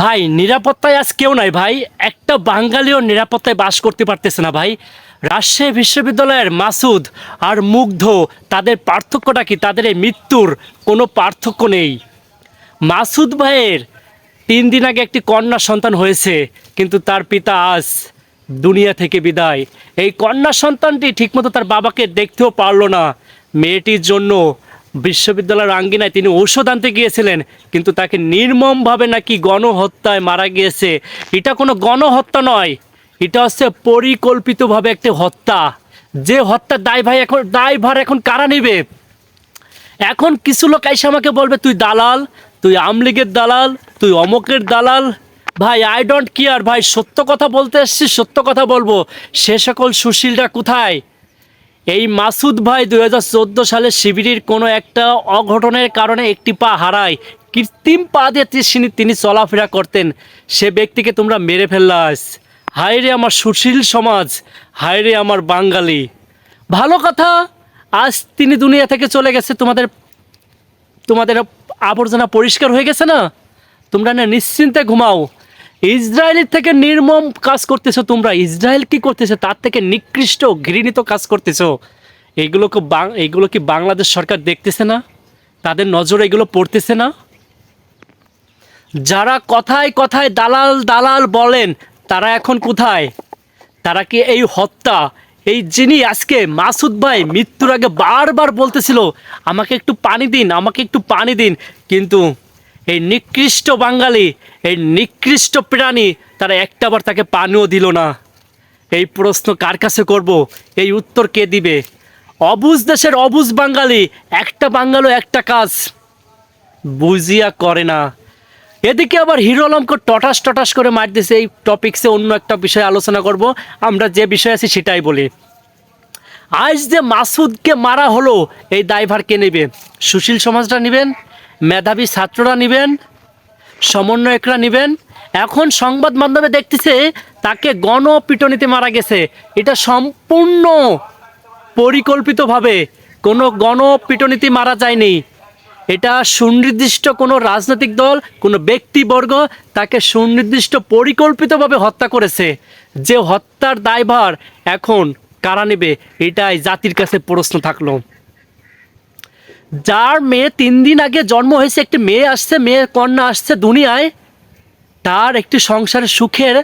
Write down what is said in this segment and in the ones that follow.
ভাই, নিরাপত্তায় আজ কেউ নাই ভাই। একটা বাঙালিও নিরাপত্তায় বাস করতে পারতেছে না ভাই। রাজশাহী বিশ্ববিদ্যালয়ের মাসুদ আর মুগ্ধ, তাদের পার্থক্যটা কি? তাদের এই মৃত্যুর কোনো পার্থক্য নেই। মাসুদ ভাইয়ের তিন দিন আগে একটি কন্যা সন্তান হয়েছে, কিন্তু তার পিতা আজ দুনিয়া থেকে বিদায়। এই কন্যা সন্তানটি ঠিকমতো তার বাবাকে দেখতেও পারল না। মেয়েটির জন্য বিশ্ববিদ্যালয়ের আঙ্গিনায় তিনি ঔষধ আনতে গিয়েছিলেন, কিন্তু তাকে নির্মমভাবে নাকি গণহত্যায় মারা গিয়েছে। এটা কোনো গণহত্যা নয়, এটা হচ্ছে পরিকল্পিতভাবে একটি হত্যা। যে হত্যা দায় ভাই এখন, দায় দায়ভার এখন কারা নেবে? এখন কিছু লোক এসে আমাকে বলবে, তুই দালাল, তুই আমলিগের দালাল, তুই অমকের দালাল। ভাই আই ডোন্ট কেয়ার ভাই, সত্য কথা বলতে এসছি, সত্য কথা বলব। সে সকল সুশীলরা কোথায়? এই মাসুদ ভাই দু হাজার চোদ্দ সালে শিবিরের কোনো একটা অঘটনের কারণে একটি পা হারায়। কৃত্রিম পা দিয়ে তিনি- তিনি চলাফেরা করতেন। সে ব্যক্তিকে তোমরা মেরে ফেললাস হায় রে আমার সুশীল সমাজ, হায় রে আমার বাঙালি। ভালো কথা, আজ তিনি দুনিয়া থেকে চলে গেছে, তোমাদের তোমাদের আবর্জনা পরিষ্কার হয়ে গেছে না? তোমরা না নিশ্চিন্তে ঘুমাও। ইসরায়েলের থেকে নির্মম কাজ করতেছো তোমরা। ইসরায়েল কি করতেছে? তার থেকে নিকৃষ্ট, ঘৃণিত কাজ করতেছো। এইগুলোকে বাং- এইগুলো কি বাংলাদেশ সরকার দেখতেছে না? তাদের নজরে এগুলো পড়তেছে না? যারা কথায় কথায় দালাল দালাল বলেন, তারা এখন কোথায়? তারা কি এই হত্যা, এই যিনি আজকে মাসুদ ভাই মৃত্যুর আগে বারবার বলতেছিল, আমাকে একটু পানি দিন, আমাকে একটু পানি দিন। কিন্তু এই নিকৃষ্ট বাঙালি, এই নিকৃষ্ট প্রাণী, তারা একটাবার তাকে পানিও দিল না। এই প্রশ্ন কার কাছে করব? এই উত্তর কে দিবে? অবুজ দেশের অবুজ বাঙালি, একটা বাঙালো একটা কাজ। বুঝিয়া করে না। এদিকে আবার হিরো আলমকে টটাস টটাস করে মার দিছে এই টপিক্সে অন্য একটা বিষয়ে আলোচনা করব। আমরা যে বিষয় আছি সেটাই বলি। আজ যে মাসুদকে মারা হলো, এই দায়ভার কে নেবে? সুশীল সমাজটা নেবেন? মেধাবী ছাত্ররা নেবেন, সমন্বয়করা নেবেন। এখন সংবাদ মাধ্যমে দেখতেছে তাকে গণপিটনিতে মারা গেছে। এটা সম্পূর্ণ পরিকল্পিতভাবে কোনো গণপিটনীতি মারা যায়নি। এটা সুনির্দিষ্ট কোনো রাজনৈতিক দল, কোনো ব্যক্তিবর্গ তাকে সুনির্দিষ্ট পরিকল্পিতভাবে হত্যা করেছে। যে হত্যার দায়ভার এখন কারা নেবে, এটাই জাতির কাছে প্রশ্ন থাকল। যার মেয়ে তিন দিন আগে জন্ম হয়েছে, একটি মেয়ে আসছে, মেয়ের কন্যা আসছে দুনিয়ায়, তার একটি সংসারের সুখের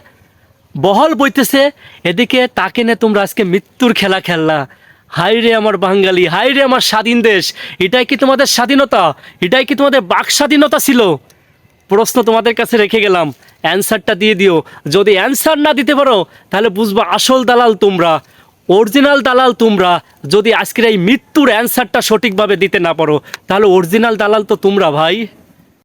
বহল বইতেছে। এদিকে তাকে নিয়ে তোমরা আজকে মৃত্যুর খেলা খেললা। হাই রে আমার বাঙালি হাই রে আমার স্বাধীন দেশ। এটাই কি তোমাদের স্বাধীনতা? এটাই কি তোমাদের বাক স্বাধীনতা ছিল? প্রশ্ন তোমাদের কাছে রেখে গেলাম। অ্যান্সারটা দিয়ে দিও। যদি অ্যান্সার না দিতে পারো, তাহলে বুঝবা আসল দালাল তোমরা। অরিজিনাল দালাল তোমরা যদি আজকের এই মৃত্যুর অ্যান্সারটা সঠিকভাবে দিতে না পারো, তাহলে অরিজিনাল দালাল তো তোমরা ভাই।